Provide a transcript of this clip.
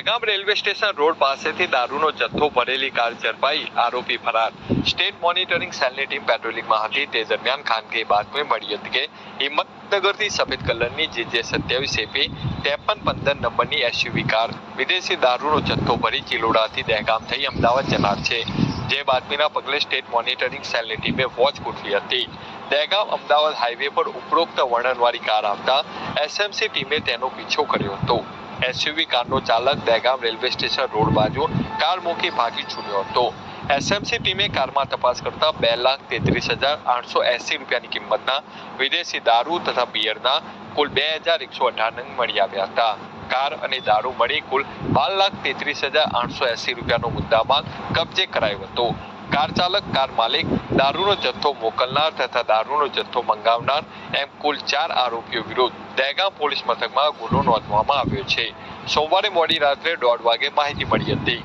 Dehgam railway station road પાસેથી દારૂનો જથ્થો ભરેલી કાર ઝડપાઈ, આરોપી ફરાર. સ્ટેટ મોનિટરિંગ સેલની ટીમ પેટ્રોલિંગમાં હતી. તે દરમિયાન ખાનગી બાતમી મળી હતી કે હિંમતનગરથી સફેદ કલરની જીજે સત્યાવીસ એપી ત્રેપન પંદર નંબરની એસયુવી કાર, વિદેશી દારૂનો જથ્થો ભરી ચિલોડાથી દહેગામ થઈ અમદાવાદ જનાર છે. જે બાતમીના પગલે સ્ટેટ મોનિટરિંગ સેલની ટીમે વોચ ગોઠવી હતી. દહેગામ અમદાવાદ હાઈવે પર ઉપરોક્ત વર્ણનવાળી કાર આવતા એસએમસી ટીમે તેનો પીછો કર્યો હતો. એસયુવી કારનો ચાલક દહેગામ રેલવે સ્ટેશન રોડ બાજુ કાર મૂકી ભાગી છૂટ્યો હતો. એસએમસી ટીમે કારમાં તપાસ કરતા બે લાખ તેત્રીસ હજાર આઠસો એસી રૂપિયાની કિંમતના વિદેશી દારૂ તથા બિયરના કુલ બે હજાર એકસો અઢાર મળી આવ્યા હતા. કાર અને દારૂ મળી કુલ બાર લાખ તેત્રીસ હજાર આઠસો એસી રૂપિયાનો મુદ્દામાલ કબજે કરાયો હતો. કાર ચાલક, કાર માલિક, દારૂનો જથ્થો મોકલનાર તથા દારૂનો જથ્થો મંગાવનાર, એમ કુલ ચાર આરોપીઓ વિરુદ્ધ દહેગામ પોલીસ મથકમાં ગુનો નોંધવામાં આવ્યો છે. સોમવારે મોડી રાત્રે દોઢ વાગે માહિતી મળી હતી.